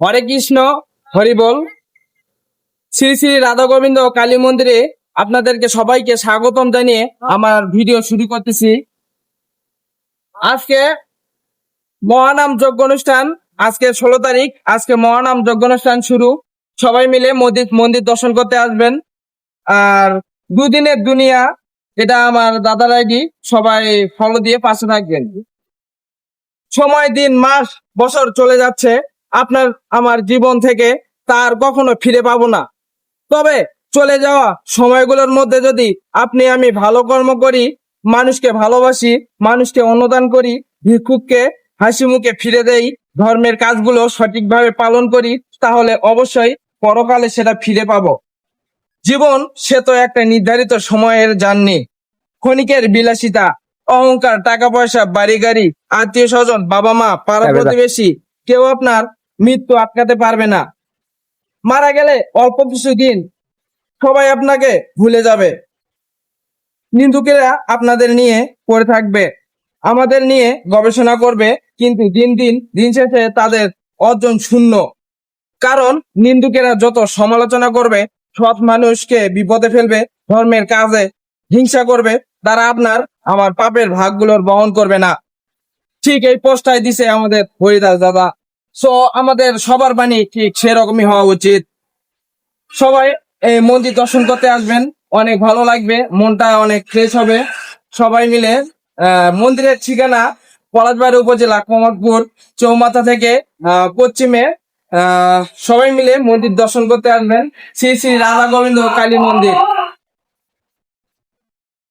হরে কৃষ্ণ, হরি বল। শ্রী শ্রী রাধা গোবিন্দ কালী মন্দিরে আপনাদেরকে সবাইকে স্বাগতম জানিয়ে আমার ভিডিও শুরু করতেছি। আজকে মহানাম যজ্ঞ অনুষ্ঠান, আজকে ষোলো তারিখ, আজকে মহানাম যজ্ঞ অনুষ্ঠান শুরু। সবাই মিলে মন্দির মন্দির দর্শন করতে আসবেন। আর দুদিনের দুনিয়া, এটা আমার দাদার আইডি, সবাই ফলো দিয়ে পাশে থাকবেন। সময় দিন, মাস, বছর চলে যাচ্ছে। আপনার আমার জীবন থেকে তার কখনো ফিরে পাব না। তবে চলে যাওয়া সময়গুলোর মধ্যে যদি আপনি আমি ভালো কর্ম করি মানুষকে ভালোবাসি মানুষকে অনুদান করি ভিক্ষুককে হাসি মুখে ফিরে দেই ধর্মের কাজগুলো সঠিকভাবে পালন করি তাহলে অবশ্যই পরকালে সেটা ফিরে পাব। জীবন সে তো একটা নির্ধারিত সময়ের জার্নি ক্ষণিকের বিলাসিতা অহংকার টাকা পয়সা বাড়ি গাড়ি আত্মীয় স্বজন বাবা মা পাড়া প্রতিবেশী কেউ আপনার মৃত্যু আটকাতে পারবে না। মারা গেলে অল্প কিছু দিন সবাই আপনাকে ভুলে যাবে। নিন্দুকেরা আপনাদের নিয়ে পড়ে থাকবে, আমাদের নিয়ে গবেষণা করবে, কিন্তু দিন দিন দিন শেষে তাদের অর্জন শূন্য। কারণ নিন্দুকেরা যত সমালোচনা করবে, সৎ মানুষকে বিপদে ফেলবে, ধর্মের কাজে হিংসা করবে, তারা আপনার, আমার পাপের ভাগগুলোর বহন করবে না। ঠিক এই পোস্টায় দিছে আমাদের হরিদাস দাদা। সো আমাদের সবার বাণী ঠিক সেরকমই হওয়া উচিত। সবাই এই মন্দির দর্শন করতে আসবেন। অনেক ভালো লাগবে, মনটা অনেক ফ্রেশ হবে। সবাই মিলে মন্দিরের ঠিকানা পলাশবাড়ি উপজেলা, কমলপুর চৌমাথা থেকে পশ্চিমে সবাই মিলে মন্দির দর্শন করতে আসবেন। শ্রী শ্রী রাধা গোবিন্দ কালী মন্দির।